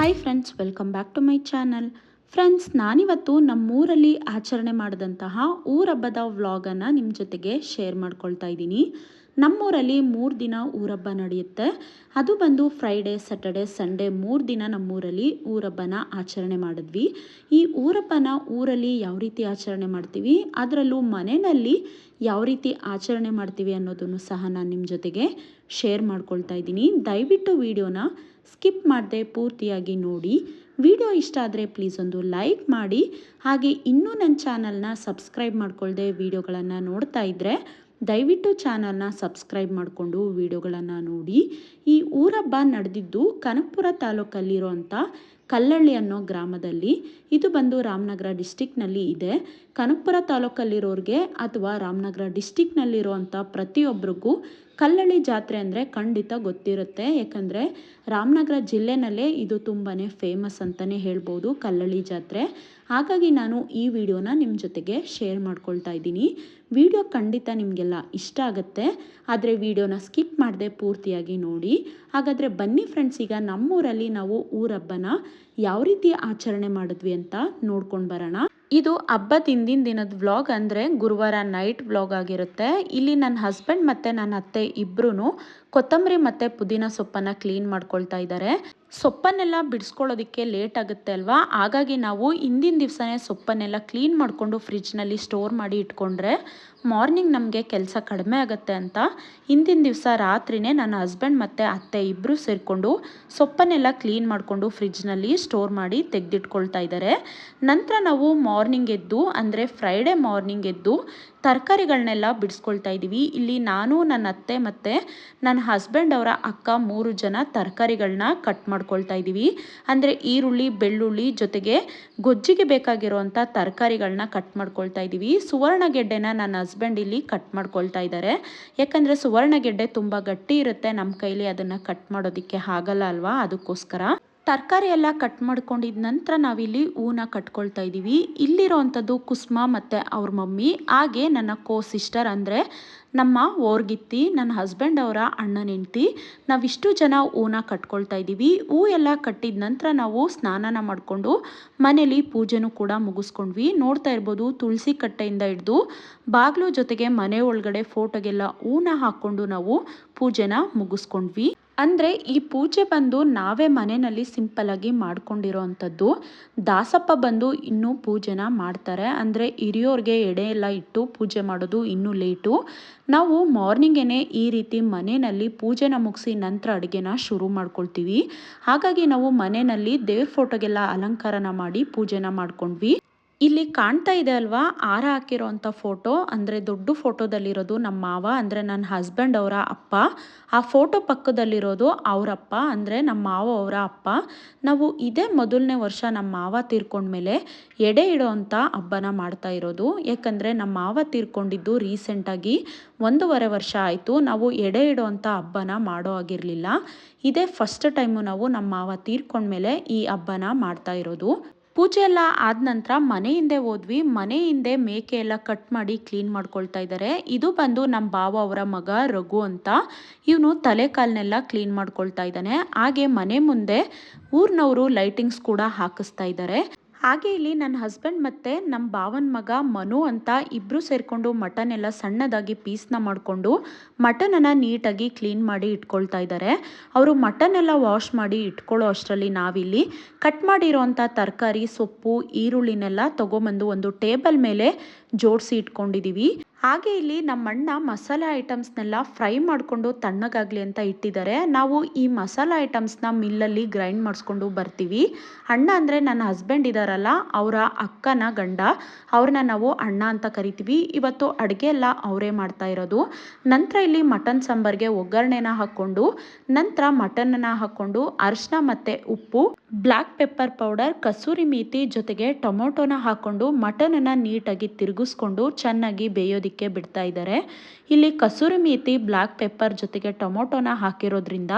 Hi friends welcome back to my channel friends ನಾನಿವತ್ತು ನಮ್ಮೂರಲ್ಲಿ ಆಚರಣೆ ಮಾಡಿದಂತಹ ಊರಬ್ಬದ ವ್ಲಾಗನ್ನು ನಿಮ್ಮ ಜೊತೆಗೆ ಶೇರ್ ಮಾಡ್ಕೊಳ್ತಾ ಇದ್ದೀನಿ. ನಮ್ಮೂರಲ್ಲಿ ಮೂರು ದಿನ ಊರಬ್ಬ ನಡೆಯುತ್ತೆ. ಅದು ಬಂದು ಫ್ರೈಡೇ ಸ್ಯಾಟರ್ಡೆ ಸಂಡೇ ಮೂರು ದಿನ ನಮ್ಮೂರಲ್ಲಿ ಊರಬ್ಬನ ಆಚರಣೆ ಮಾಡಿದ್ವಿ. ಈ ಊರಬ್ಬನ ಊರಲ್ಲಿ ಯಾವ ರೀತಿ ಆಚರಣೆ ಮಾಡ್ತೀವಿ, ಅದರಲ್ಲೂ ಮನೆಯಲ್ಲಿ ಯಾವ ರೀತಿ ಆಚರಣೆ ಮಾಡ್ತೀವಿ ಅನ್ನೋದನ್ನು ಸಹ ನಾನು ನಿಮ್ಮ ಜೊತೆಗೆ ಶೇರ್ ಮಾಡ್ಕೊಳ್ತಾ ಇದ್ದೀನಿ. ದಯವಿಟ್ಟು ವಿಡಿಯೋನ ಸ್ಕಿಪ್ ಮಾಡದೆ ಪೂರ್ತಿಯಾಗಿ ನೋಡಿ. ವಿಡಿಯೋ ಇಷ್ಟ ಆದರೆ ಪ್ಲೀಸ್ ಒಂದು ಲೈಕ್ ಮಾಡಿ. ಹಾಗೆ ಇನ್ನೂ ನನ್ನ ಚಾನಲ್ನ ಸಬ್ಸ್ಕ್ರೈಬ್ ಮಾಡ್ಕೊಳ್ಳದೆ ವಿಡಿಯೋಗಳನ್ನು ನೋಡ್ತಾ ಇದ್ದರೆ ದಯವಿಟ್ಟು ಚಾನಲ್ನ ಸಬ್ಸ್ಕ್ರೈಬ್ ಮಾಡಿಕೊಂಡು ವಿಡಿಯೋಗಳನ್ನು ನೋಡಿ. ಈ ಊರಬ್ಬ ನಡೆದಿದ್ದು ಕನಕಪುರ ತಾಲೂಕಲ್ಲಿರುವಂಥ ಕಲ್ಲಳ್ಳಿ ಅನ್ನೋ ಗ್ರಾಮದಲ್ಲಿ. ಇದು ಬಂದು ರಾಮನಗರ ಡಿಸ್ಟಿಕ್ನಲ್ಲಿ ಇದೆ. ಕನಕಪುರ ತಾಲೂಕಲ್ಲಿರೋರಿಗೆ ಅಥವಾ ರಾಮನಗರ ಡಿಸ್ಟಿಕ್ನಲ್ಲಿರುವಂಥ ಪ್ರತಿಯೊಬ್ಬರಿಗೂ ಕಲ್ಲಳ್ಳಿ ಜಾತ್ರೆ ಅಂದರೆ ಖಂಡಿತ ಗೊತ್ತಿರುತ್ತೆ. ಯಾಕಂದರೆ ರಾಮನಗರ ಜಿಲ್ಲೆನಲ್ಲೇ ಇದು ತುಂಬಾ ಫೇಮಸ್ ಅಂತಲೇ ಹೇಳ್ಬೋದು ಕಲ್ಲಳ್ಳಿ ಜಾತ್ರೆ. ಹಾಗಾಗಿ ನಾನು ಈ ವಿಡಿಯೋನ ನಿಮ್ಮ ಜೊತೆಗೆ ಶೇರ್ ಮಾಡ್ಕೊಳ್ತಾ ಇದ್ದೀನಿ. ವಿಡಿಯೋ ಖಂಡಿತ ನಿಮಗೆಲ್ಲ ಇಷ್ಟ ಆಗುತ್ತೆ. ಆದರೆ ವಿಡಿಯೋನ ಸ್ಕಿಪ್ ಮಾಡದೆ ಪೂರ್ತಿಯಾಗಿ ನೋಡಿ. ಹಾಗಾದರೆ ಬನ್ನಿ ಫ್ರೆಂಡ್ಸ್ ಈಗ ನಮ್ಮೂರಲ್ಲಿ ನಾವು ಊರಬ್ಬನ ಯಾವ ರೀತಿ ಆಚರಣೆ ಮಾಡಿದ್ವಿ ಅಂತ ನೋಡ್ಕೊಂಡು ಬರೋಣ. ಇದು ಹಬ್ಬದ ಹಿಂದಿನ ದಿನದ ವ್ಲಾಗ್ ಅಂದರೆ ಗುರುವಾರ ನೈಟ್ ವ್ಲಾಗ್ ಆಗಿರುತ್ತೆ. ಇಲ್ಲಿ ನನ್ನ ಹಸ್ಬೆಂಡ್ ಮತ್ತು ನನ್ನ ಅತ್ತೆ ಇಬ್ಬರೂ ಕೊತ್ತಂಬರಿ ಮತ್ತು ಪುದೀನ ಸೊಪ್ಪನ್ನು ಕ್ಲೀನ್ ಮಾಡ್ಕೊಳ್ತಾ ಇದ್ದಾರೆ ಸೊಪ್ಪನ್ನೆಲ್ಲ ಬಿಡಿಸ್ಕೊಳ್ಳೋದಕ್ಕೆ ಲೇಟ್ ಆಗುತ್ತೆ ಅಲ್ವಾ? ಹಾಗಾಗಿ ನಾವು ಹಿಂದಿನ ದಿವಸನೇ ಸೊಪ್ಪನ್ನೆಲ್ಲ ಕ್ಲೀನ್ ಮಾಡಿಕೊಂಡು ಫ್ರಿಜ್ನಲ್ಲಿ ಸ್ಟೋರ್ ಮಾಡಿ ಇಟ್ಕೊಂಡ್ರೆ ಮಾರ್ನಿಂಗ್ ನಮಗೆ ಕೆಲಸ ಕಡಿಮೆ ಆಗುತ್ತೆ ಅಂತ. ಹಿಂದಿನ ದಿವಸ ರಾತ್ರಿನೇ ನನ್ನ ಹಸ್ಬೆಂಡ್ ಮತ್ತು ಅತ್ತೆ ಇಬ್ಬರು ಸೇರಿಕೊಂಡು ಸೊಪ್ಪನ್ನೆಲ್ಲ ಕ್ಲೀನ್ ಮಾಡಿಕೊಂಡು ಫ್ರಿಜ್ನಲ್ಲಿ ಸ್ಟೋರ್ ಮಾಡಿ ತೆಗೆದಿಟ್ಕೊಳ್ತಾ ಇದ್ದಾರೆ ನಂತರ ನಾವು ಮಾರ್ನಿಂಗ್ ಎದ್ದು ಅಂದರೆ ಫ್ರೈಡೇ ಮಾರ್ನಿಂಗ್ ಎದ್ದು ತರಕಾರಿಗಳನ್ನೆಲ್ಲ ಬಿಡಿಸ್ಕೊಳ್ತಾ ಇದ್ದೀವಿ. ಇಲ್ಲಿ ನಾನು, ನನ್ನ ಅತ್ತೆ ಮತ್ತು ನನ್ನ ಹಸ್ಬೆಂಡ್ ಅವರ ಅಕ್ಕ ಮೂರು ಜನ ತರಕಾರಿಗಳನ್ನ ಕಟ್ ಮಾಡ್ಕೊಳ್ತಾ ಇದ್ದೀವಿ. ಅಂದರೆ ಈರುಳ್ಳಿ, ಬೆಳ್ಳುಳ್ಳಿ ಜೊತೆಗೆ ಗೊಜ್ಜಿಗೆ ಬೇಕಾಗಿರುವಂಥ ತರಕಾರಿಗಳನ್ನ ಕಟ್ ಮಾಡ್ಕೊಳ್ತಾ ಇದ್ದೀವಿ. ಸುವರ್ಣಗೆಡ್ಡೆನ ನನ್ನ ಹಸ್ಬೆಂಡ್ ಇಲ್ಲಿ ಕಟ್ ಮಾಡ್ಕೊಳ್ತಾ ಇದ್ದಾರೆ. ಯಾಕಂದರೆ ಸುವರ್ಣಗೆಡ್ಡೆ ತುಂಬ ಗಟ್ಟಿ ಇರುತ್ತೆ. ನಮ್ಮ ಕೈಲಿ ಅದನ್ನು ಕಟ್ ಮಾಡೋದಕ್ಕೆ ಆಗಲ್ಲ ಅಲ್ವಾ? ಅದಕ್ಕೋಸ್ಕರ. ತರಕಾರಿ ಎಲ್ಲ ಕಟ್ ಮಾಡ್ಕೊಂಡಿದ ನಂತರ ನಾವಿಲ್ಲಿ ಹೂನ ಕಟ್ಕೊಳ್ತಾ ಇದ್ದೀವಿ ಇಲ್ಲಿರೋವಂಥದ್ದು ಕುಸುಮ ಮತ್ತು ಅವ್ರ ಮಮ್ಮಿ, ಹಾಗೆ ನನ್ನ ಕೋ ಸಿಸ್ಟರ್ ಅಂದರೆ ನಮ್ಮ ಓರ್ಗಿತ್ತಿ, ನನ್ನ ಹಸ್ಬೆಂಡ್ ಅವರ ಅಣ್ಣನ ಹೆಂಡ್ತಿ. ನಾವಿಷ್ಟು ಜನ ಹೂನ ಕಟ್ಕೊಳ್ತಾ ಇದ್ದೀವಿ ಹೂ ಎಲ್ಲ ಕಟ್ಟಿದ ನಂತರ ನಾವು ಸ್ನಾನನ ಮಾಡಿಕೊಂಡು ಮನೇಲಿ ಪೂಜೆನೂ ಕೂಡ ಮುಗಿಸ್ಕೊಂಡ್ವಿ. ನೋಡ್ತಾ ಇರ್ಬೋದು ತುಳಸಿ ಕಟ್ಟೆಯಿಂದ ಹಿಡಿದು ಬಾಗಿಲು ಜೊತೆಗೆ ಮನೆ ಒಳಗಡೆ ಫೋಟೋಗೆಲ್ಲ ಹೂನ ಹಾಕ್ಕೊಂಡು ನಾವು ಪೂಜೆನ ಮುಗಿಸ್ಕೊಂಡ್ವಿ. ಅಂದರೆ ಈ ಪೂಜೆ ಬಂದು ನಾವೇ ಮನೆಯಲ್ಲಿ ಸಿಂಪಲ್ಲಾಗಿ ಮಾಡ್ಕೊಂಡಿರೋ ಅಂಥದ್ದು ದಾಸಪ್ಪ ಬಂದು ಇನ್ನೂ ಪೂಜೆನ ಮಾಡ್ತಾರೆ. ಅಂದರೆ ಹಿರಿಯೋರಿಗೆ ಎಡೆ ಎಲ್ಲ ಇಟ್ಟು ಪೂಜೆ ಮಾಡೋದು ಇನ್ನೂ ಲೇಟು ನಾವು ಮಾರ್ನಿಂಗೇನೆ ಈ ರೀತಿ ಮನೆಯಲ್ಲಿ ಪೂಜೆನ ಮುಗಿಸಿ ನಂತರ ಅಡುಗೆನ ಶುರು ಮಾಡ್ಕೊಳ್ತೀವಿ. ಹಾಗಾಗಿ ನಾವು ಮನೆಯಲ್ಲಿ ದೇವ್ರ ಫೋಟೋಗೆಲ್ಲ ಅಲಂಕಾರನ ಮಾಡಿ ಪೂಜೆನ ಮಾಡ್ಕೊಂಡ್ವಿ. ಇಲ್ಲಿ ಕಾಣ್ತಾ ಇದೆ ಅಲ್ವಾ? ಹಾರ ಹಾಕಿರೋಂಥ ಫೋಟೋ. ಅಂದರೆ ದೊಡ್ಡ ಫೋಟೋದಲ್ಲಿರೋದು ನಮ್ಮ ಮಾವ, ಅಂದರೆ ನನ್ನ ಹಸ್ಬೆಂಡ್ ಅವರ ಅಪ್ಪ. ಆ ಫೋಟೋ ಪಕ್ಕದಲ್ಲಿರೋದು ಅವರಪ್ಪ ಅಂದರೆ ನಮ್ಮ ಮಾವ ಅವರ ಅಪ್ಪ. ನಾವು ಇದೇ ಮೊದಲನೇ ವರ್ಷ ನಮ್ಮ ಮಾವ ತೀರ್ಕೊಂಡ್ಮೇಲೆ ಎಡೆ ಇಡೋವಂಥ ಹಬ್ಬನ ಮಾಡ್ತಾ ಇರೋದು. ಯಾಕಂದರೆ ನಮ್ಮ ಮಾವ ತೀರ್ಕೊಂಡಿದ್ದು ರೀಸೆಂಟಾಗಿ ಒಂದೂವರೆ ವರ್ಷ ಆಯಿತು. ನಾವು ಎಡೆ ಇಡೋವಂಥ ಹಬ್ಬನ ಮಾಡೋ ಆಗಿರಲಿಲ್ಲ ಇದೇ ಫಸ್ಟ್ ಟೈಮು ನಾವು ನಮ್ಮ ಮಾವ ತೀರ್ಕೊಂಡ್ಮೇಲೆ ಈ ಹಬ್ಬನ ಮಾಡ್ತಾ ಇರೋದು. ಪೂಜೆ ಎಲ್ಲ ಆದ ನಂತರ ಮನೆ ಹಿಂದೆ ಹೋದ್ವಿ. ಮನೆ ಹಿಂದೆ ಮೇಕೆ ಎಲ್ಲ ಕಟ್ ಮಾಡಿ ಕ್ಲೀನ್ ಮಾಡ್ಕೊಳ್ತಾ ಇದ್ದಾರೆ. ಇದು ಬಂದು ನಮ್ಮ ಬಾವ ಅವರ ಮಗ ರಘು ಅಂತ. ಇವನು ತಲೆ ಕಾಲನ್ನೆಲ್ಲ ಕ್ಲೀನ್ ಮಾಡ್ಕೊಳ್ತಾ ಇದ್ದಾನೆ. ಹಾಗೆ ಮನೆ ಮುಂದೆ ಊರಿನವರು ಲೈಟಿಂಗ್ಸ್ ಕೂಡ ಹಾಕಿಸ್ತಾ ಇದ್ದಾರೆ. ಹಾಗೆ ಇಲ್ಲಿ ನನ್ನ ಹಸ್ಬೆಂಡ್ ಮತ್ತು ನಮ್ಮ ಭಾವನ ಮಗ ಮನು ಅಂತ ಇಬ್ಬರು ಸೇರಿಕೊಂಡು ಮಟನ್ ಎಲ್ಲ ಸಣ್ಣದಾಗಿ ಪೀಸ್ನ ಮಾಡಿಕೊಂಡು ಮಟನನ್ನು ನೀಟಾಗಿ ಕ್ಲೀನ್ ಮಾಡಿ ಇಟ್ಕೊಳ್ತಾ ಇದ್ದಾರೆ ಅವರು ಮಟನ್ ಎಲ್ಲ ವಾಶ್ ಮಾಡಿ ಇಟ್ಕೊಳ್ಳೋ ಅಷ್ಟರಲ್ಲಿ ನಾವಿಲ್ಲಿ ಕಟ್ ಮಾಡಿರೋವಂಥ ತರಕಾರಿ, ಸೊಪ್ಪು, ಈರುಳ್ಳಿನೆಲ್ಲ ತೊಗೊಂಬಂದು ಒಂದು ಟೇಬಲ್ ಮೇಲೆ ಜೋಡಿಸಿ ಇಟ್ಕೊಂಡಿದ್ದೀವಿ ಹಾಗೆ ಇಲ್ಲಿ ನಮ್ಮ ಅಣ್ಣ ಮಸಾಲೆ ಐಟಮ್ಸ್ನೆಲ್ಲ ಫ್ರೈ ಮಾಡಿಕೊಂಡು ತಣ್ಣಗಾಗಲಿ ಅಂತ ಇಟ್ಟಿದ್ದಾರೆ. ನಾವು ಈ ಮಸಾಲೆ ಐಟಮ್ಸ್ನ ಮಿಲ್ಲಲ್ಲಿ ಗ್ರೈಂಡ್ ಮಾಡಿಸ್ಕೊಂಡು ಬರ್ತೀವಿ. ಅಣ್ಣ ಅಂದರೆ ನನ್ನ ಹಸ್ಬೆಂಡ್ ಇದ್ದಾರಲ್ಲ ಅವರ ಅಕ್ಕನ ಗಂಡ. ಅವ್ರನ್ನ ನಾವು ಅಣ್ಣ ಅಂತ ಕರಿತೀವಿ. ಇವತ್ತು ಅಡುಗೆ ಎಲ್ಲ ಅವರೇ ಮಾಡ್ತಾ ಇರೋದು. ನಂತರ ಇಲ್ಲಿ ಮಟನ್ ಸಾಂಬಾರ್ಗೆ ಒಗ್ಗರಣೆನ ಹಾಕ್ಕೊಂಡು, ನಂತರ ಮಟನ್ನ ಹಾಕ್ಕೊಂಡು ಅರಿಶಿನ ಮತ್ತು ಉಪ್ಪು, black pepper powder, kasuri methi ಜೊತೆಗೆ ಟೊಮೊಟೊನ ಹಾಕ್ಕೊಂಡು ಮಟನನ್ನು ನೀಟಾಗಿ ತಿರುಗಿಸ್ಕೊಂಡು ಚೆನ್ನಾಗಿ ಬೇಯೋದಕ್ಕೆ ಬಿಡ್ತಾ ಇದ್ದಾರೆ ಇಲ್ಲಿ ಕಸೂರಿ ಮೀತಿ ಬ್ಲ್ಯಾಕ್ ಪೆಪ್ಪರ್ ಜೊತೆಗೆ ಟೊಮೊಟೊನ ಹಾಕಿರೋದ್ರಿಂದ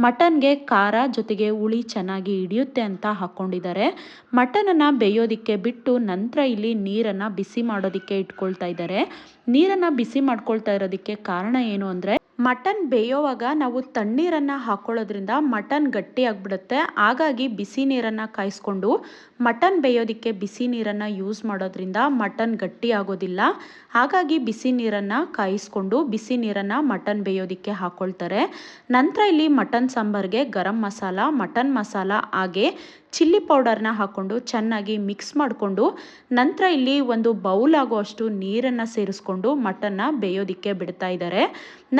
ಮಟನ್ಗೆ ಖಾರ ಜೊತೆಗೆ ಹುಳಿ ಚೆನ್ನಾಗಿ ಹಿಡಿಯುತ್ತೆ ಅಂತ ಹಾಕ್ಕೊಂಡಿದ್ದಾರೆ ಮಟನನ್ನು ಬೇಯೋದಕ್ಕೆ ಬಿಟ್ಟು ನಂತರ ಇಲ್ಲಿ ನೀರನ್ನು ಬಿಸಿ ಮಾಡೋದಕ್ಕೆ ಇಟ್ಕೊಳ್ತಾ ಇದ್ದಾರೆ ನೀರನ್ನು ಬಿಸಿ ಮಾಡ್ಕೊಳ್ತಾ ಇರೋದಕ್ಕೆ ಕಾರಣ ಏನು ಅಂದರೆ ಮಟನ್ ಬೇಯೋವಾಗ ನಾವು ತಣ್ಣೀರನ್ನು ಹಾಕ್ಕೊಳ್ಳೋದ್ರಿಂದ ಮಟನ್ ಗಟ್ಟಿ ಆಗಿಬಿಡುತ್ತೆ. ಹಾಗಾಗಿ ಬಿಸಿ ನೀರನ್ನು ಕಾಯಿಸ್ಕೊಂಡು ಮಟನ್ ಬೇಯೋದಕ್ಕೆ ಬಿಸಿ ನೀರನ್ನು ಯೂಸ್ ಮಾಡೋದ್ರಿಂದ ಮಟನ್ ಗಟ್ಟಿ ಆಗೋದಿಲ್ಲ. ಹಾಗಾಗಿ ಬಿಸಿ ನೀರನ್ನು ಕಾಯಿಸ್ಕೊಂಡು ಬಿಸಿ ನೀರನ್ನು ಮಟನ್ ಬೇಯೋದಕ್ಕೆ ಹಾಕ್ಕೊಳ್ತಾರೆ ನಂತರ ಇಲ್ಲಿ ಮಟನ್ ಸಾಂಬಾರ್ಗೆ ಗರಂ ಮಸಾಲ, ಮಟನ್ ಮಸಾಲ ಹಾಗೆ ಚಿಲ್ಲಿ ಪೌಡರ್ನ ಹಾಕ್ಕೊಂಡು ಚೆನ್ನಾಗಿ ಮಿಕ್ಸ್ ಮಾಡಿಕೊಂಡು ನಂತರ ಇಲ್ಲಿ ಒಂದು ಬೌಲ್ ಆಗುವಷ್ಟು ನೀರನ್ನು ಸೇರಿಸ್ಕೊಂಡು ಮಟನ್ನ ಬೇಯೋದಕ್ಕೆ ಬಿಡ್ತಾ ಇದ್ದಾರೆ.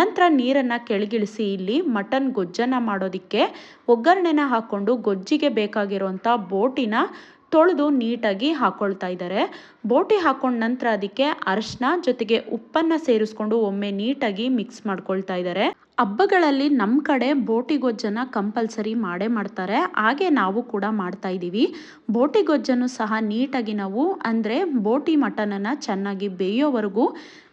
ನಂತರ ನೀರನ್ನು ಕೆಳಗಿಳಿಸಿ ಇಲ್ಲಿ ಮಟನ್ ಗೊಜ್ಜನ್ನು ಮಾಡೋದಕ್ಕೆ ಒಗ್ಗರಣೆನ ಹಾಕ್ಕೊಂಡು ಗೊಜ್ಜಿಗೆ ಬೇಕಾಗಿರುವಂಥ ಬೋಟಿನ ತೊಳೆದು ನೀಟಾಗಿ ಹಾಕ್ಕೊಳ್ತಾ ಇದ್ದಾರೆ. ಬೋಟಿ ಹಾಕ್ಕೊಂಡ ನಂತರ ಅದಕ್ಕೆ ಅರಶಿನ ಜೊತೆಗೆ ಉಪ್ಪನ್ನು ಸೇರಿಸ್ಕೊಂಡು ಒಮ್ಮೆ ನೀಟಾಗಿ ಮಿಕ್ಸ್ ಮಾಡ್ಕೊಳ್ತಾ ಇದ್ದಾರೆ. ಹಬ್ಬಗಳಲ್ಲಿ ನಮ್ಮ ಕಡೆ ಬೋಟಿ ಗೊಜ್ಜನ್ನು ಕಂಪಲ್ಸರಿ ಮಾಡೇ ಮಾಡ್ತಾರೆ. ಹಾಗೆ ನಾವು ಕೂಡ ಮಾಡ್ತಾ ಇದ್ದೀವಿ. ಬೋಟಿ ಗೊಜ್ಜನ್ನು ಸಹ ನೀಟಾಗಿ ನಾವು ಅಂದರೆ ಬೋಟಿ ಮಟನನ್ನು ಚೆನ್ನಾಗಿ ಬೇಯೋವರೆಗೂ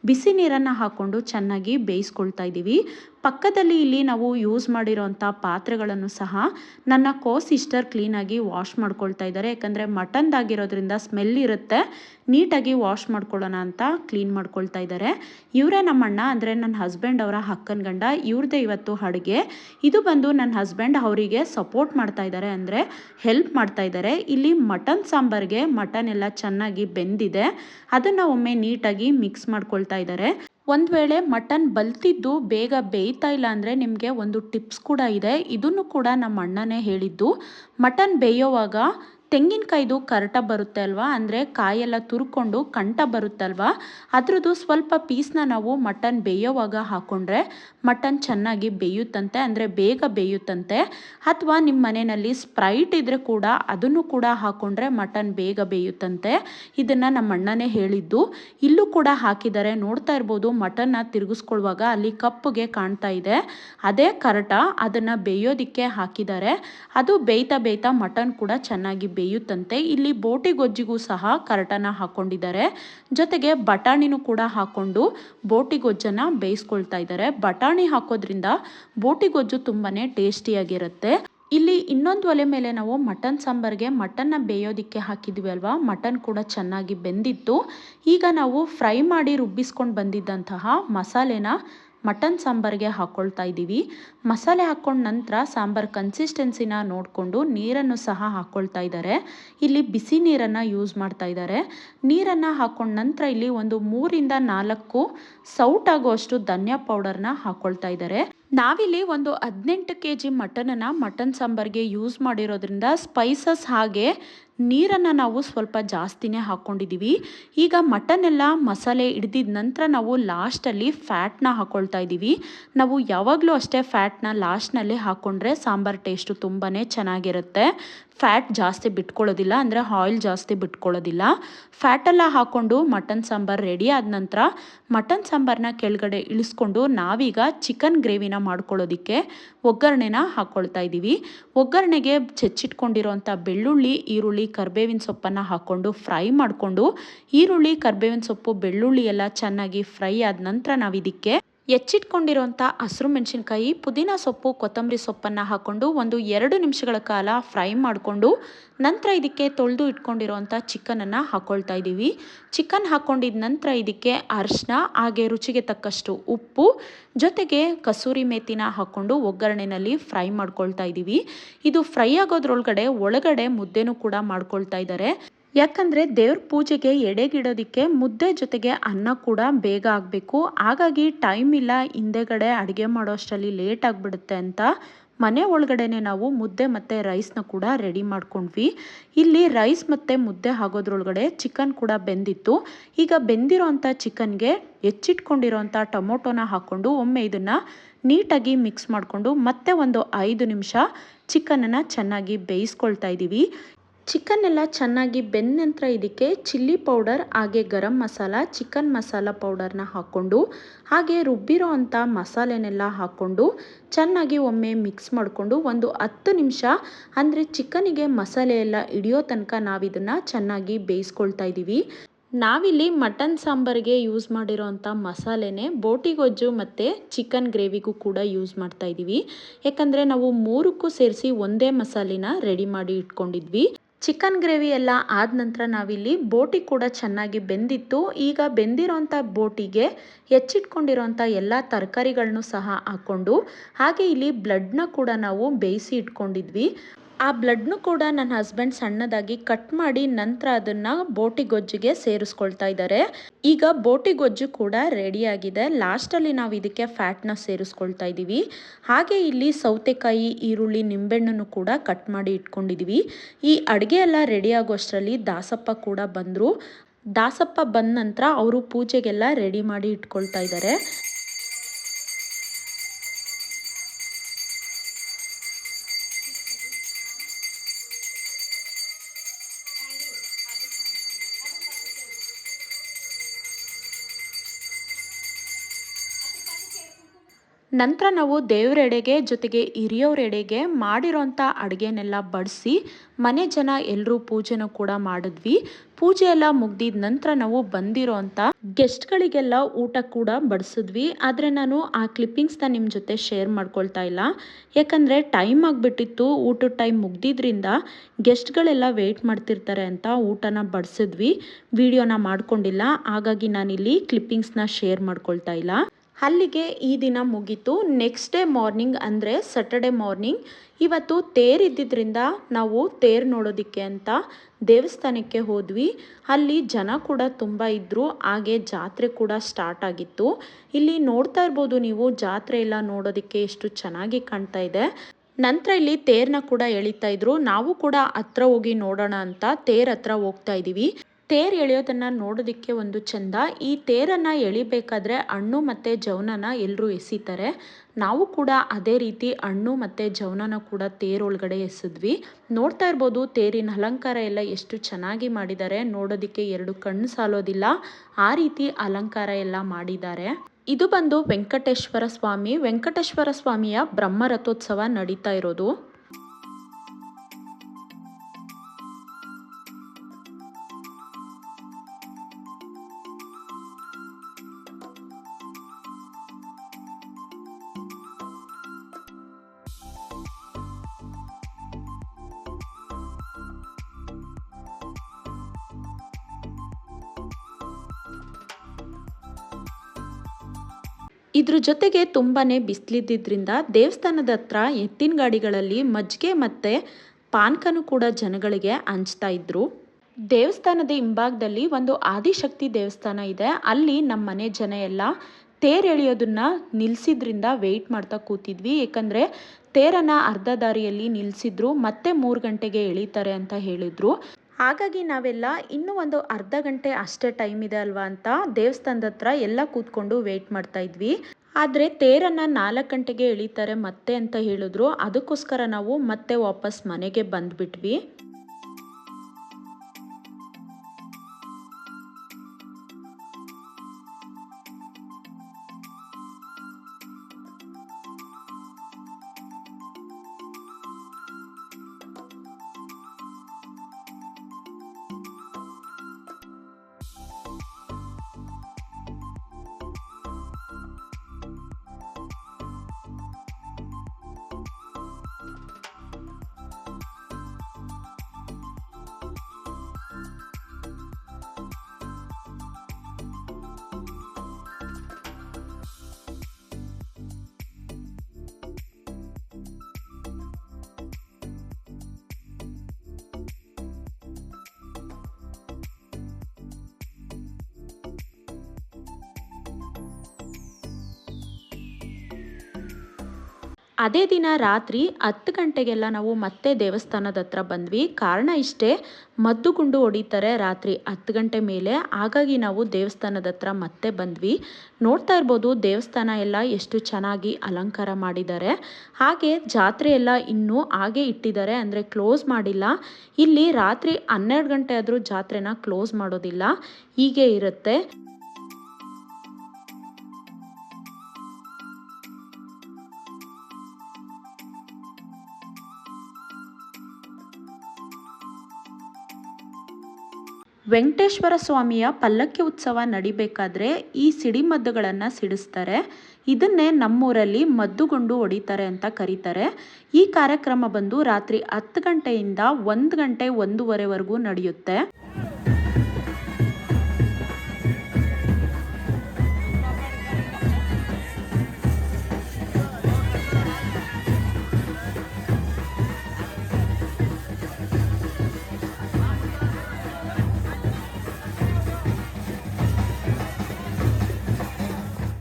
ಬಿಸಿ ನೀರನ್ನು ಹಾಕ್ಕೊಂಡು ಚೆನ್ನಾಗಿ ಬೇಯಿಸ್ಕೊಳ್ತಾ ಇದ್ದೀವಿ. ಪಕ್ಕದಲ್ಲಿ ಇಲ್ಲಿ ನಾವು ಯೂಸ್ ಮಾಡಿರೋಂಥ ಪಾತ್ರೆಗಳನ್ನು ಸಹ ನನ್ನ ಕೋ ಸಿಸ್ಟರ್ ಕ್ಲೀನಾಗಿ ವಾಶ್ ಮಾಡ್ಕೊಳ್ತಾ ಇದ್ದಾರೆ. ಯಾಕಂದರೆ ಮಟನ್ದಾಗಿರೋದ್ರಿಂದ ಸ್ಮೆಲ್ ಇರುತ್ತೆ. ನೀಟಾಗಿ ವಾಶ್ ಮಾಡ್ಕೊಳ್ಳೋಣ ಅಂತ ಕ್ಲೀನ್ ಮಾಡ್ಕೊಳ್ತಾ ಇದ್ದಾರೆ. ಇವರೇ ನಮ್ಮಣ್ಣ ಅಂದರೆ ನನ್ನ ಹಸ್ಬೆಂಡ್ ಅವರ ಅಕ್ಕನ ಗಂಡ. ಇವ್ರದ್ದೇ ಇವತ್ತು ಅಡುಗೆ. ಇದು ಬಂದು ನನ್ನ ಹಸ್ಬೆಂಡ್ ಅವರಿಗೆ ಸಪೋರ್ಟ್ ಮಾಡ್ತಾ ಇದ್ದಾರೆ ಅಂದರೆ ಹೆಲ್ಪ್ ಮಾಡ್ತಾ ಇದ್ದಾರೆ. ಇಲ್ಲಿ ಮಟನ್ ಸಾಂಬಾರ್ಗೆ ಮಟನ್ ಎಲ್ಲ ಚೆನ್ನಾಗಿ ಬೆಂದಿದೆ. ಅದನ್ನು ಒಮ್ಮೆ ನೀಟಾಗಿ ಮಿಕ್ಸ್ ಮಾಡ್ಕೊಳ್ತಾ ಇದ್ದಾರೆ ಒಂದು ವೇಳೆ ಮಟನ್ ಬಲ್ತಿದ್ದು ಬೇಗ ಬೇಯ್ತಾ ಇಲ್ಲ ಅಂದರೆ ನಿಮಗೆ ಒಂದು ಟಿಪ್ಸ್ ಕೂಡ ಇದೆ. ಇದನ್ನು ಕೂಡ ನಮ್ಮ ಅಣ್ಣನೇ ಹೇಳಿದ್ದು. ಮಟನ್ ಬೇಯೋವಾಗ ತೆಂಗಿನಕಾಯ್ದು ಕರಟ ಬರುತ್ತೆ ಅಲ್ವಾ? ಅಂದರೆ ಕಾಯೆಲ್ಲ ತುರ್ಕೊಂಡು ಕಂಠ ಬರುತ್ತಲ್ವಾ? ಅದ್ರದ್ದು ಸ್ವಲ್ಪ ಪೀಸ್ನ ನಾವು ಮಟನ್ ಬೇಯೋವಾಗ ಹಾಕ್ಕೊಂಡ್ರೆ ಮಟನ್ ಚೆನ್ನಾಗಿ ಬೇಯುತ್ತಂತೆ, ಅಂದರೆ ಬೇಗ ಬೇಯುತ್ತಂತೆ. ಅಥವಾ ನಿಮ್ಮ ಮನೆಯಲ್ಲಿ ಸ್ಪ್ರೈಟ್ ಇದ್ದರೆ ಕೂಡ ಅದನ್ನು ಕೂಡ ಹಾಕ್ಕೊಂಡ್ರೆ ಮಟನ್ ಬೇಗ ಬೇಯುತ್ತಂತೆ. ಇದನ್ನು ನಮ್ಮ ಅಣ್ಣನೇ ಹೇಳಿದ್ದು. ಇಲ್ಲೂ ಕೂಡ ಹಾಕಿದ್ದಾರೆ. ನೋಡ್ತಾ ಇರ್ಬೋದು, ಮಟನ್ನ ತಿರುಗಿಸ್ಕೊಳ್ಳುವಾಗ ಅಲ್ಲಿ ಕಪ್ಪುಗೆ ಕಾಣ್ತಾ ಇದೆ. ಅದೇ ಕರಟ ಅದನ್ನು ಬೇಯೋದಿಕ್ಕೆ ಹಾಕಿದ್ದಾರೆ. ಅದು ಬೇಯ್ತಾ ಬೇಯ್ತಾ ಮಟನ್ ಕೂಡ ಚೆನ್ನಾಗಿ ಬೇಯುತ್ತಂತೆ. ಇಲ್ಲಿ ಬೋಟಿ ಗೊಜ್ಜಿಗೂ ಸಹ ಕರಟನ ಹಾಕೊಂಡಿದ್ದಾರೆ. ಜೊತೆಗೆ ಬಟಾಣಿನೂ ಕೂಡ ಹಾಕೊಂಡು ಬೋಟಿ ಗೊಜ್ಜನ್ನು ಬೇಯಿಸ್ಕೊಳ್ತಾ ಇದ್ದಾರೆ. ಬಟಾಣಿ ಹಾಕೋದ್ರಿಂದ ಬೋಟಿ ಗೊಜ್ಜು ತುಂಬಾ ಟೇಸ್ಟಿಯಾಗಿರುತ್ತೆ. ಇಲ್ಲಿ ಇನ್ನೊಂದು ಒಲೆ ಮೇಲೆ ನಾವು ಮಟನ್ ಸಾಂಬಾರ್ಗೆ ಮಟನ್ನ ಬೇಯೋದಕ್ಕೆ ಹಾಕಿದ್ವಿ ಅಲ್ವಾ? ಮಟನ್ ಕೂಡ ಚೆನ್ನಾಗಿ ಬೆಂದಿತ್ತು. ಈಗ ನಾವು ಫ್ರೈ ಮಾಡಿ ರುಬ್ಬಿಸ್ಕೊಂಡು ಬಂದಿದ್ದಂತಹ ಮಸಾಲೆನ ಮಟನ್ ಸಾಂಬಾರಿಗೆ ಹಾಕ್ಕೊಳ್ತಾ ಇದ್ದೀವಿ. ಮಸಾಲೆ ಹಾಕ್ಕೊಂಡ ನಂತರ ಸಾಂಬಾರ್ ಕನ್ಸಿಸ್ಟೆನ್ಸಿನ ನೋಡಿಕೊಂಡು ನೀರನ್ನು ಸಹ ಹಾಕ್ಕೊಳ್ತಾ ಇದ್ದಾರೆ. ಇಲ್ಲಿ ಬಿಸಿ ನೀರನ್ನು ಯೂಸ್ ಮಾಡ್ತಾ ಇದ್ದಾರೆ. ನೀರನ್ನು ಹಾಕ್ಕೊಂಡ ನಂತರ ಇಲ್ಲಿ ಒಂದು ಮೂರಿಂದ ನಾಲ್ಕು ಸೌಟ್ ಆಗುವಷ್ಟು ಧನಿಯಾ ಪೌಡರ್ನ ಹಾಕ್ಕೊಳ್ತಾ ಇದ್ದಾರೆ. ನಾವಿಲ್ಲಿ ಒಂದು ಹದಿನೆಂಟು ಕೆ ಜಿ ಮಟನನ್ನು, ಮಟನ್ ಸಾಂಬಾರ್ಗೆ ಯೂಸ್ ಮಾಡಿರೋದ್ರಿಂದ ಸ್ಪೈಸಸ್ ಹಾಗೆ ನೀರನ್ನು ನಾವು ಸ್ವಲ್ಪ ಜಾಸ್ತಿನೇ ಹಾಕ್ಕೊಂಡಿದ್ದೀವಿ ಈಗ ಮಟನ್ ಎಲ್ಲ ಮಸಾಲೆ ಹಿಡ್ದಿದ ನಂತರ ನಾವು ಲಾಸ್ಟಲ್ಲಿ ಫ್ಯಾಟ್ನ ಹಾಕ್ಕೊಳ್ತಾ ಇದ್ದೀವಿ ನಾವು ಯಾವಾಗಲೂ ಅಷ್ಟೇ ಫ್ಯಾಟ್ನ ಲಾಸ್ಟ್ನಲ್ಲಿ ಹಾಕ್ಕೊಂಡ್ರೆ ಸಾಂಬಾರ್ ಟೇಸ್ಟು ತುಂಬಾ ಚೆನ್ನಾಗಿರುತ್ತೆ. ಫ್ಯಾಟ್ ಜಾಸ್ತಿ ಬಿಟ್ಕೊಳ್ಳೋದಿಲ್ಲ, ಅಂದರೆ ಆಯಿಲ್ ಜಾಸ್ತಿ ಬಿಟ್ಕೊಳ್ಳೋದಿಲ್ಲ. ಫ್ಯಾಟೆಲ್ಲ ಹಾಕ್ಕೊಂಡು ಮಟನ್ ಸಾಂಬಾರು ರೆಡಿ ಆದ ನಂತರ ಮಟನ್ ಸಾಂಬಾರನ್ನ ಕೆಳಗಡೆ ಇಳಿಸ್ಕೊಂಡು ನಾವೀಗ ಚಿಕನ್ ಗ್ರೇವಿನ ಮಾಡ್ಕೊಳ್ಳೋದಕ್ಕೆ ಒಗ್ಗರಣೆನ ಹಾಕ್ಕೊಳ್ತಾ ಇದ್ದೀವಿ. ಒಗ್ಗರಣೆಗೆ ಚೆಚ್ಚಿಟ್ಕೊಂಡಿರೋಂಥ ಬೆಳ್ಳುಳ್ಳಿ, ಈರುಳ್ಳಿ, ಕರ್ಬೇವಿನ ಸೊಪ್ಪನ್ನು ಹಾಕ್ಕೊಂಡು ಫ್ರೈ ಮಾಡಿಕೊಂಡು ಈರುಳ್ಳಿ, ಕರ್ಬೇವಿನ ಸೊಪ್ಪು, ಬೆಳ್ಳುಳ್ಳಿ ಎಲ್ಲ ಚೆನ್ನಾಗಿ ಫ್ರೈ ಆದ ನಂತರ ನಾವು ಇದಕ್ಕೆ ಹೆಚ್ಚಿಟ್ಕೊಂಡಿರೋಂಥ ಹಸಿರು ಮೆಣಸಿನ್ಕಾಯಿ, ಪುದೀನ ಸೊಪ್ಪು, ಕೊತ್ತಂಬರಿ ಸೊಪ್ಪನ್ನು ಹಾಕ್ಕೊಂಡು ಒಂದು ಎರಡು ನಿಮಿಷಗಳ ಕಾಲ ಫ್ರೈ ಮಾಡಿಕೊಂಡು ನಂತರ ಇದಕ್ಕೆ ತೊಳೆದು ಇಟ್ಕೊಂಡಿರುವಂಥ ಚಿಕನನ್ನು ಹಾಕ್ಕೊಳ್ತಾ ಇದ್ದೀವಿ. ಚಿಕನ್ ಹಾಕ್ಕೊಂಡಿದ ನಂತರ ಇದಕ್ಕೆ ಅರಿಶಿನ, ಹಾಗೆ ರುಚಿಗೆ ತಕ್ಕಷ್ಟು ಉಪ್ಪು, ಜೊತೆಗೆ ಕಸೂರಿ ಮೇತಿನ ಹಾಕ್ಕೊಂಡು ಒಗ್ಗರಣೆನಲ್ಲಿ ಫ್ರೈ ಮಾಡ್ಕೊಳ್ತಾ ಇದ್ದೀವಿ. ಇದು ಫ್ರೈ ಆಗೋದ್ರೊಳಗಡೆ ಒಳಗಡೆ ಮುದ್ದೆನೂ ಕೂಡ ಮಾಡ್ಕೊಳ್ತಾ ಇದ್ದಾರೆ. ಯಾಕಂದರೆ ದೇವ್ರ ಪೂಜೆಗೆ ಎಡೆಗಿಡೋದಕ್ಕೆ ಮುದ್ದೆ ಜೊತೆಗೆ ಅನ್ನ ಕೂಡ ಬೇಗ ಆಗಬೇಕು. ಹಾಗಾಗಿ ಟೈಮ್ ಇಲ್ಲ, ಹಿಂದೆಗಡೆ ಅಡುಗೆ ಮಾಡೋ ಅಷ್ಟರಲ್ಲಿ ಲೇಟ್ ಆಗಿಬಿಡುತ್ತೆ ಅಂತ ಮನೆ ಒಳಗಡೆನೆ ನಾವು ಮುದ್ದೆ ಮತ್ತು ರೈಸ್ನ ಕೂಡ ರೆಡಿ ಮಾಡ್ಕೊಂಡ್ವಿ. ಇಲ್ಲಿ ರೈಸ್ ಮತ್ತು ಮುದ್ದೆ ಆಗೋದ್ರೊಳಗಡೆ ಚಿಕನ್ ಕೂಡ ಬೆಂದಿತ್ತು. ಈಗ ಬೆಂದಿರೋ ಅಂಥ ಚಿಕನ್ಗೆ ಹೆಚ್ಚಿಟ್ಕೊಂಡಿರೋಂಥ ಟೊಮೊಟೊನ ಹಾಕ್ಕೊಂಡು ಒಮ್ಮೆ ಇದನ್ನು ನೀಟಾಗಿ ಮಿಕ್ಸ್ ಮಾಡಿಕೊಂಡು ಮತ್ತೆ ಒಂದು ಐದು ನಿಮಿಷ ಚಿಕನನ್ನು ಚೆನ್ನಾಗಿ ಬೇಯಿಸ್ಕೊಳ್ತಾ ಇದ್ದೀವಿ ಚಿಕನ್ ಎಲ್ಲ ಚೆನ್ನಾಗಿ ಬೆಂದ ನಂತರ ಇದಕ್ಕೆ ಚಿಲ್ಲಿ ಪೌಡರ್, ಹಾಗೆ ಗರಂ ಮಸಾಲ, ಚಿಕನ್ ಮಸಾಲ ಪೌಡರ್ನ ಹಾಕ್ಕೊಂಡು, ಹಾಗೆ ರುಬ್ಬಿರೋ ಅಂಥ ಮಸಾಲೆನೆಲ್ಲ ಹಾಕ್ಕೊಂಡು, ಚೆನ್ನಾಗಿ ಒಮ್ಮೆ ಮಿಕ್ಸ್ ಮಾಡಿಕೊಂಡು ಒಂದು ಹತ್ತು ನಿಮಿಷ ಅಂದರೆ ಚಿಕನಿಗೆ ಮಸಾಲೆ ಎಲ್ಲ ಹಿಡಿಯೋ ತನಕ ನಾವಿದನ್ನು ಚೆನ್ನಾಗಿ ಬೇಯಿಸ್ಕೊಳ್ತಾ ಇದ್ದೀವಿ. ನಾವಿಲ್ಲಿ ಮಟನ್ ಸಾಂಬಾರಿಗೆ ಯೂಸ್ ಮಾಡಿರೋವಂಥ ಮಸಾಲೆನೇ ಬೋಟಿ ಗೊಜ್ಜು ಮತ್ತು ಚಿಕನ್ ಗ್ರೇವಿಗೂ ಕೂಡ ಯೂಸ್ ಮಾಡ್ತಾ ಇದ್ದೀವಿ. ಯಾಕಂದರೆ ನಾವು ಮೂರಕ್ಕೂ ಸೇರಿಸಿ ಒಂದೇ ಮಸಾಲೆನ ರೆಡಿ ಮಾಡಿ ಇಟ್ಕೊಂಡಿದ್ವಿ. ಚಿಕನ್ ಗ್ರೇವಿ ಎಲ್ಲ ಆದ ನಂತರ ನಾವಿಲ್ಲಿ ಬೋಟಿ ಕೂಡ ಚೆನ್ನಾಗಿ ಬೆಂದಿತ್ತು. ಈಗ ಬೆಂದಿರೋಂಥ ಬೋಟಿಗೆ ಹೆಚ್ಚಿಟ್ಕೊಂಡಿರೋಂಥ ಎಲ್ಲ ತರಕಾರಿಗಳನ್ನು ಸಹ ಹಾಕ್ಕೊಂಡು ಹಾಗೆ ಇಲ್ಲಿ ಬ್ಲಡ್ನ ಕೂಡ ನಾವು ಬೇಯಿಸಿ ಇಟ್ಕೊಂಡಿದ್ವಿ. ಆ ಬ್ಲಡ್ನು ಕೂಡ ನನ್ನ ಹಸ್ಬೆಂಡ್ ಸಣ್ಣದಾಗಿ ಕಟ್ ಮಾಡಿ ನಂತರ ಅದನ್ನು ಬೋಟಿ ಗೊಜ್ಜಿಗೆ ಸೇರಿಸ್ಕೊಳ್ತಾ ಇದ್ದಾರೆ. ಈಗ ಬೋಟಿ ಗೊಜ್ಜು ಕೂಡ ರೆಡಿಯಾಗಿದೆ ಲಾಸ್ಟಲ್ಲಿ ನಾವು ಇದಕ್ಕೆ ಫ್ಯಾಟ್ನ ಸೇರಿಸ್ಕೊಳ್ತಾ ಇದ್ದೀವಿ. ಹಾಗೆ ಇಲ್ಲಿ ಸೌತೆಕಾಯಿ, ಈರುಳ್ಳಿ, ನಿಂಬೆಹಣ್ಣನ್ನು ಕೂಡ ಕಟ್ ಮಾಡಿ ಇಟ್ಕೊಂಡಿದ್ದೀವಿ. ಈ ಅಡುಗೆ ಎಲ್ಲ ರೆಡಿ ಆಗೋಷ್ಟರಲ್ಲಿ ದಾಸಪ್ಪ ಕೂಡ ಬಂದರು. ದಾಸಪ್ಪ ಬಂದ ನಂತರ ಅವರು ಪೂಜೆಗೆಲ್ಲ ರೆಡಿ ಮಾಡಿ ಇಟ್ಕೊಳ್ತಾ ಇದ್ದಾರೆ. ನಂತರ ನಾವು ದೇವರೆಡೆಗೆ ಜೊತೆಗೆ ಹಿರಿಯವರೆಡೆಗೆ ಮಾಡಿರೋಂಥ ಅಡುಗೆನೆಲ್ಲ ಬಡಿಸಿ ಮನೆ ಜನ ಎಲ್ಲರೂ ಪೂಜೆನೂ ಕೂಡ ಮಾಡಿದ್ವಿ. ಪೂಜೆ ಎಲ್ಲ ಮುಗ್ದಿದ ನಂತರ ನಾವು ಬಂದಿರೋ ಅಂತ ಗೆಸ್ಟ್ಗಳಿಗೆಲ್ಲ ಊಟ ಕೂಡ ಬಡಿಸಿದ್ವಿ. ಆದರೆ ನಾನು ಆ ಕ್ಲಿಪ್ಪಿಂಗ್ಸ್ನ ನಿಮ್ಮ ಜೊತೆ ಶೇರ್ ಮಾಡ್ಕೊಳ್ತಾ ಇಲ್ಲ. ಯಾಕಂದರೆ ಟೈಮ್ ಆಗಿಬಿಟ್ಟಿತ್ತು. ಊಟದ ಟೈಮ್ ಮುಗ್ದಿದ್ರಿಂದ ಗೆಸ್ಟ್ಗಳೆಲ್ಲ ವೆಯ್ಟ್ ಮಾಡ್ತಿರ್ತಾರೆ ಅಂತ ಊಟನ ಬಡಿಸಿದ್ವಿ. ವಿಡಿಯೋನ ಮಾಡ್ಕೊಂಡಿಲ್ಲ. ಹಾಗಾಗಿ ನಾನಿಲ್ಲಿ ಕ್ಲಿಪ್ಪಿಂಗ್ಸ್ನ ಶೇರ್ ಮಾಡ್ಕೊಳ್ತಾ ಇಲ್ಲ. ಅಲ್ಲಿಗೆ ಈ ದಿನ ಮುಗೀತು. ನೆಕ್ಸ್ಟ್ ಡೇ ಮಾರ್ನಿಂಗ್ ಅಂದರೆ ಸಟರ್ಡೆ ಮಾರ್ನಿಂಗ್ ಇವತ್ತು ತೇರು ನಾವು ತೇರು ನೋಡೋದಕ್ಕೆ ಅಂತ ದೇವಸ್ಥಾನಕ್ಕೆ ಹೋದ್ವಿ. ಅಲ್ಲಿ ಜನ ಕೂಡ ತುಂಬ ಇದ್ದರು ಹಾಗೆ ಜಾತ್ರೆ ಕೂಡ ಸ್ಟಾರ್ಟ್ ಆಗಿತ್ತು. ಇಲ್ಲಿ ನೋಡ್ತಾ ಇರ್ಬೋದು ನೀವು, ಜಾತ್ರೆ ಎಲ್ಲ ನೋಡೋದಕ್ಕೆ ಎಷ್ಟು ಚೆನ್ನಾಗಿ ಕಾಣ್ತಾ ಇದೆ. ನಂತರ ಇಲ್ಲಿ ತೇರನ್ನ ಕೂಡ ಎಳಿತಾ ಇದ್ರು. ನಾವು ಕೂಡ ಹತ್ರ ಹೋಗಿ ನೋಡೋಣ ಅಂತ ತೇರ್ ಹತ್ರ ಹೋಗ್ತಾ ಇದ್ದೀವಿ. ತೇರ್ ಎಳೆಯೋದನ್ನು ನೋಡೋದಕ್ಕೆ ಒಂದು ಚಂದ. ಈ ತೇರನ್ನು ಎಳಿಬೇಕಾದ್ರೆ ಹಣ್ಣು ಮತ್ತು ಜೌನನ ಎಲ್ಲರೂ ಎಸಿತಾರೆ. ನಾವು ಕೂಡ ಅದೇ ರೀತಿ ಹಣ್ಣು ಮತ್ತು ಜವನನ ಕೂಡ ತೇರೊಳಗಡೆ ಎಸಿದ್ವಿ. ನೋಡ್ತಾ ಇರ್ಬೋದು ತೇರಿನ ಅಲಂಕಾರ ಎಲ್ಲ ಎಷ್ಟು ಚೆನ್ನಾಗಿ ಮಾಡಿದ್ದಾರೆ. ನೋಡೋದಕ್ಕೆ ಎರಡು ಕಣ್ಣು ಸಾಲೋದಿಲ್ಲ. ಆ ರೀತಿ ಅಲಂಕಾರ ಎಲ್ಲ ಮಾಡಿದ್ದಾರೆ. ಇದು ಬಂದು ವೆಂಕಟೇಶ್ವರ ಸ್ವಾಮಿ. ವೆಂಕಟೇಶ್ವರ ಸ್ವಾಮಿಯ ಬ್ರಹ್ಮ ರಥೋತ್ಸವ ನಡೀತಾ ಇರೋದು. ಇದ್ರ ಜೊತೆಗೆ ತುಂಬಾ ಬಿಸಿಲಿದ್ದರಿಂದ ದೇವಸ್ಥಾನದ ಹತ್ರ ಎತ್ತಿನ ಗಾಡಿಗಳಲ್ಲಿ ಮಜ್ಜಿಗೆ ಮತ್ತು ಪಾನಕನೂ ಕೂಡ ಜನಗಳಿಗೆ ಹಂಚ್ತಾ ಇದ್ರು. ದೇವಸ್ಥಾನದ ಹಿಂಭಾಗದಲ್ಲಿ ಒಂದು ಆದಿಶಕ್ತಿ ದೇವಸ್ಥಾನ ಇದೆ. ಅಲ್ಲಿ ನಮ್ಮ ಮನೆ ಜನ ಎಲ್ಲ ತೇರ್ ಎಳೆಯೋದನ್ನ ನಿಲ್ಲಿಸಿದ್ರಿಂದ ವೆಯ್ಟ್ ಮಾಡ್ತಾ ಕೂತಿದ್ವಿ. ಏಕೆಂದರೆ ತೇರನ್ನು ಅರ್ಧ ದಾರಿಯಲ್ಲಿ ನಿಲ್ಲಿಸಿದ್ರು ಮತ್ತೆ ಮೂರು ಗಂಟೆಗೆ ಎಳೀತಾರೆ ಅಂತ ಹೇಳಿದರು. ಹಾಗಾಗಿ ನಾವೆಲ್ಲ ಇನ್ನೂ ಒಂದು ಅರ್ಧ ಗಂಟೆ ಅಷ್ಟೇ ಟೈಮ್ ಇದೆ ಅಲ್ವಾ ಅಂತ ದೇವಸ್ಥಾನದ ಹತ್ರ ಎಲ್ಲ ಕೂತ್ಕೊಂಡು ವೆಯ್ಟ್ ಮಾಡ್ತಾ ಇದ್ವಿ. ಆದರೆ ತೇರನ್ನು ನಾಲ್ಕು ಗಂಟೆಗೆ ಎಳಿತಾರೆ ಮತ್ತೆ ಅಂತ ಹೇಳಿದ್ರು. ಅದಕ್ಕೋಸ್ಕರ ನಾವು ಮತ್ತೆ ವಾಪಸ್ ಮನೆಗೆ ಬಂದುಬಿಟ್ವಿ. ಅದೇ ದಿನ ರಾತ್ರಿ ಹತ್ತು ಗಂಟೆಗೆಲ್ಲ ನಾವು ಮತ್ತೆ ದೇವಸ್ಥಾನದ ಹತ್ರ ಬಂದ್ವಿ. ಕಾರಣ ಇಷ್ಟೇ, ಮದ್ದು ಗುಂಡು ಹೊಡಿತಾರೆ ರಾತ್ರಿ ಹತ್ತು ಗಂಟೆ ಮೇಲೆ. ಹಾಗಾಗಿ ನಾವು ದೇವಸ್ಥಾನದ ಹತ್ರ ಮತ್ತೆ ಬಂದ್ವಿ. ನೋಡ್ತಾ ಇರ್ಬೋದು ದೇವಸ್ಥಾನ ಎಲ್ಲ ಎಷ್ಟು ಚೆನ್ನಾಗಿ ಅಲಂಕಾರ ಮಾಡಿದ್ದಾರೆ. ಹಾಗೆ ಜಾತ್ರೆ ಎಲ್ಲ ಇನ್ನೂ ಹಾಗೆ ಇಟ್ಟಿದ್ದಾರೆ ಅಂದರೆ ಕ್ಲೋಸ್ ಮಾಡಿಲ್ಲ. ಇಲ್ಲಿ ರಾತ್ರಿ ಹನ್ನೆರಡು ಗಂಟೆ ಆದರೂ ಜಾತ್ರೆನ ಕ್ಲೋಸ್ ಮಾಡೋದಿಲ್ಲ. ಹೀಗೆ ಇರುತ್ತೆ. ವೆಂಕಟೇಶ್ವರ ಸ್ವಾಮಿಯ ಪಲ್ಲಕ್ಕಿ ಉತ್ಸವ ನಡಿಬೇಕಾದ್ರೆ ಈ ಸಿಡಿಮದ್ದುಗಳನ್ನು ಸಿಡಿಸ್ತಾರೆ. ಇದನ್ನೇ ನಮ್ಮೂರಲ್ಲಿ ಮದ್ದುಗುಂಡು ಹೊಡಿತಾರೆ ಅಂತ ಕರೀತಾರೆ. ಈ ಕಾರ್ಯಕ್ರಮ ಬಂದು ರಾತ್ರಿ ಹತ್ತು ಗಂಟೆಯಿಂದ ಒಂದು ಗಂಟೆ ಒಂದೂವರೆವರೆಗೂ ನಡೆಯುತ್ತೆ.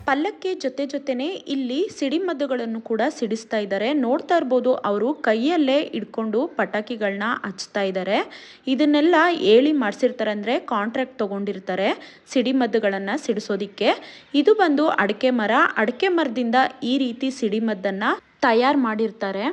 ಪಲ್ಲಕ್ಕಿ ಜೊತೆ ಜೊತೆನೆ ಇಲ್ಲಿ ಸಿಡಿಮದ್ದುಗಳನ್ನು ಕೂಡ ಸಿಡಿಸ್ತಾ ಇದ್ದಾರೆ. ನೋಡ್ತಾ ಇರ್ಬೋದು ಅವರು ಕೈಯಲ್ಲೇ ಇಟ್ಕೊಂಡು ಪಟಾಕಿಗಳನ್ನ ಹಚ್ತಾ ಇದ್ದಾರೆ. ಇದನ್ನೆಲ್ಲ ಹೇಳಿ ಮಾಡಿಸಿರ್ತಾರೆ ಅಂದರೆ ಕಾಂಟ್ರಾಕ್ಟ್ ತೊಗೊಂಡಿರ್ತಾರೆ ಸಿಡಿಮದ್ದುಗಳನ್ನು ಸಿಡಿಸೋದಿಕ್ಕೆ. ಇದು ಬಂದು ಅಡಿಕೆ ಮರ. ಅಡಿಕೆ ಮರದಿಂದ ಈ ರೀತಿ ಸಿಡಿಮದ್ದನ್ನು ತಯಾರು ಮಾಡಿರ್ತಾರೆ.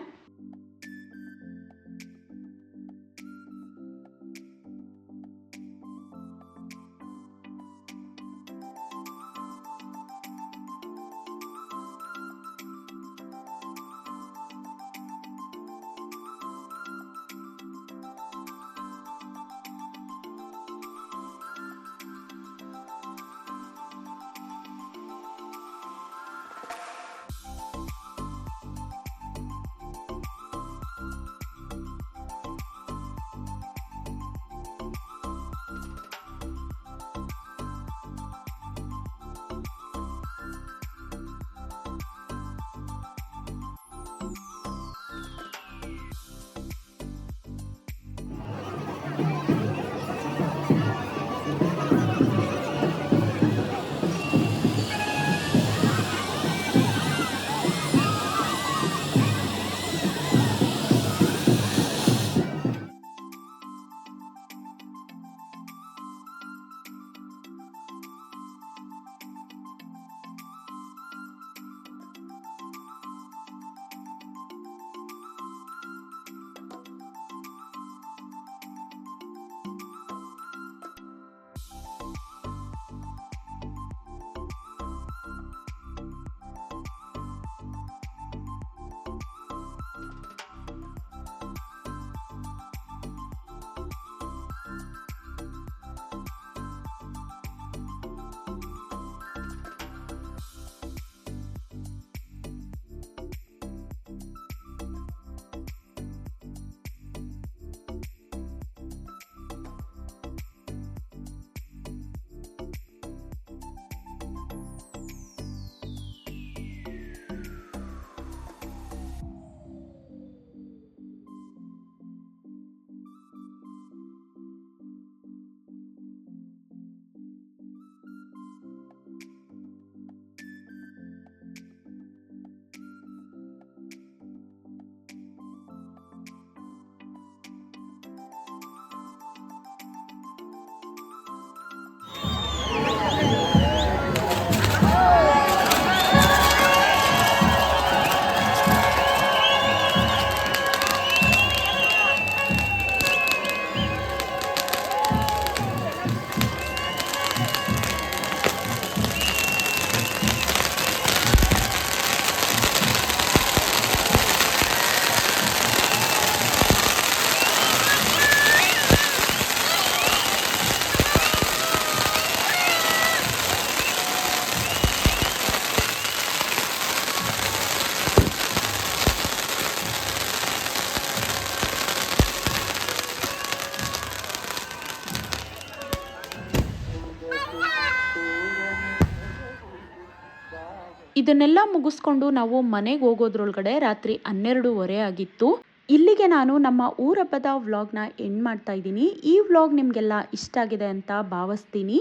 ಇದನ್ನೆಲ್ಲ ಮುಗಿಸ್ಕೊಂಡು ನಾವು ಮನೆಗೆ ಹೋಗೋದ್ರೊಳಗಡೆ ರಾತ್ರಿ ಹನ್ನೆರಡೂವರೆ ಆಗಿತ್ತು. ಇಲ್ಲಿಗೆ ನಾನು ನಮ್ಮ ಊರಬ್ಬದ ವ್ಲಾಗ್ನ ಎಂಡ್ ಮಾಡ್ತಾ ಇದ್ದೀನಿ. ಈ ವ್ಲಾಗ್ ನಿಮಗೆಲ್ಲ ಇಷ್ಟ ಆಗಿದೆ ಅಂತ ಭಾವಿಸ್ತೀನಿ.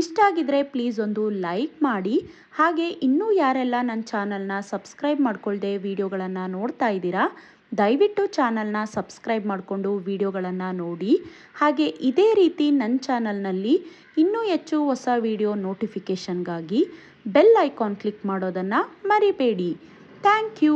ಇಷ್ಟ ಆಗಿದ್ರೆ ಪ್ಲೀಸ್ ಒಂದು ಲೈಕ್ ಮಾಡಿ. ಹಾಗೆ ಇನ್ನೂ ಯಾರೆಲ್ಲ ನನ್ನ ಚಾನಲ್ನ ಸಬ್ಸ್ಕ್ರೈಬ್ ಮಾಡ್ಕೊಳ್ದೆ ವಿಡಿಯೋಗಳನ್ನು ನೋಡ್ತಾ ಇದ್ದೀರಾ, ದಯವಿಟ್ಟು ಚಾನಲ್ನ ಸಬ್ಸ್ಕ್ರೈಬ್ ಮಾಡಿಕೊಂಡು ವಿಡಿಯೋಗಳನ್ನು ನೋಡಿ. ಹಾಗೆ ಇದೇ ರೀತಿ ನನ್ನ ಚಾನಲ್ನಲ್ಲಿ ಇನ್ನೂ ಹೆಚ್ಚು ಹೊಸ ವಿಡಿಯೋ ನೋಟಿಫಿಕೇಷನ್ಗಾಗಿ ಬೆಲ್ ಐಕಾನ್ ಕ್ಲಿಕ್ ಮಾಡೋದನ್ನು ಮರಿಬೇಡಿ. Thank you.